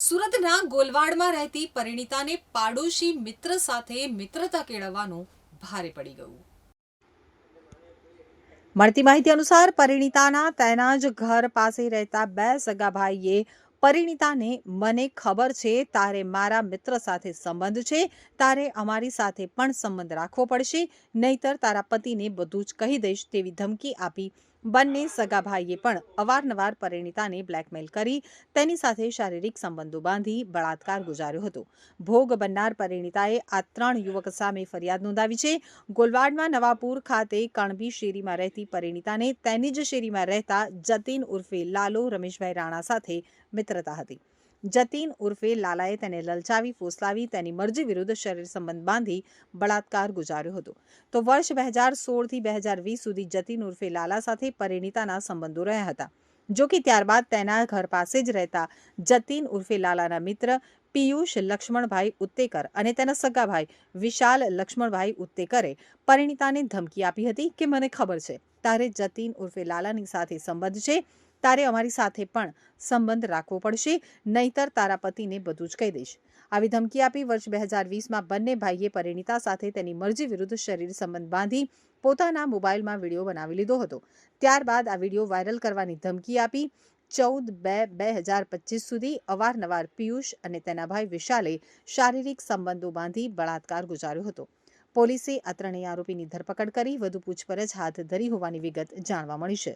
સુરતના ગોલવાડમાં રહેતી પરિણીતાને પાડોશી મિત્ર સાથે મિત્રતા કેળવવાનું ભારે પડી ગયું. મળતી માહિતી અનુસાર પરિણીતાના તેના જ ઘર પાસે રહેતા બે સગા પરિણીતાને મને ખબર છે, તારે મારા મિત્ર સાથે સંબંધ છે, તારે અમારી સાથે પણ સંબંધ રાખવો પડશે, નહીતર તારા પતિને બધું જ કહી દઈશ તેવી ધમકી આપી બંને સગા ભાઈએ પણ અવારનવાર પરિણીતાને બ્લેકમેલ કરી, તેની સાથે શારીરિક સંબંધો બાંધી બળાત્કાર ગુજાર્યો હતો. ભોગ બનનાર પરિણીતાએ આ ત્રણ યુવક સામે ફરિયાદ નોંધાવી છે. ગોલવાડમાં નવાપુર ખાતે કણબી શેરીમાં રહેતી પરિણીતાને તેની જ શેરીમાં રહેતા જતીન ઉર્ફે લાલો રમેશભાઈ રાણા સાથે મિત્રતા હતી. જતીન ઉર્ફે લાલાએ તેને લલચાવી, ફોસલાવી, તેની મરજી વિરુદ્ધ શરીર સંબંધ બાંધી બળાત્કાર ગુજાર્યો હતો. તો વર્ષ બે હજાર સોળથી બે હજાર વીસ સુધી જતીન ઉર્ફે લાલા સાથે પરિણીતાના સંબંધો રહ્યા હતા. જો કે ત્યારબાદ તેના ઘર પાસે જ રહેતા જતીન ઉર્ફે લાલાના મિત્ર પિયુષ લક્ષ્મણભાઈ ઉત્તેકર અને તેના સગા ભાઈ વિશાલ લક્ષ્મણભાઈ ઉત્તેકરે પરિણીતાને ધમકી આપી હતી કે મને ખબર છે. તારે જતીન ઉર્ફે લાલાની સાથે સંબંધ છે? તારે અમારી સાથે પણ સંબંધ રાખવો પડશે, નહીતર તારા પતિને બધું જ કહી દઈશ. આવી ધમકી આપી વર્ષ બે હજાર વીસમાં બંને ભાઈએ પરિણીતા સાથે તેની મરજી વિરુદ્ધ શરીર સંબંધ બાંધી પોતાના મોબાઈલમાં વીડિયો બનાવી લીધો હતો. ત્યારબાદ આ વીડિયો વાયરલ કરવાની ધમકી આપી ચૌદ બે બે હજાર પચીસ સુધી અવારનવાર પિયુષ અને તેના ભાઈ વિશાલે શારીરિક સંબંધો બાંધી બળાત્કાર ગુજાર્યો હતો. પોલીસે આ ત્રણેય આરોપીની ધરપકડ કરી વધુ પૂછપરછ હાથ ધરી હોવાની વિગત જાણવા મળી છે.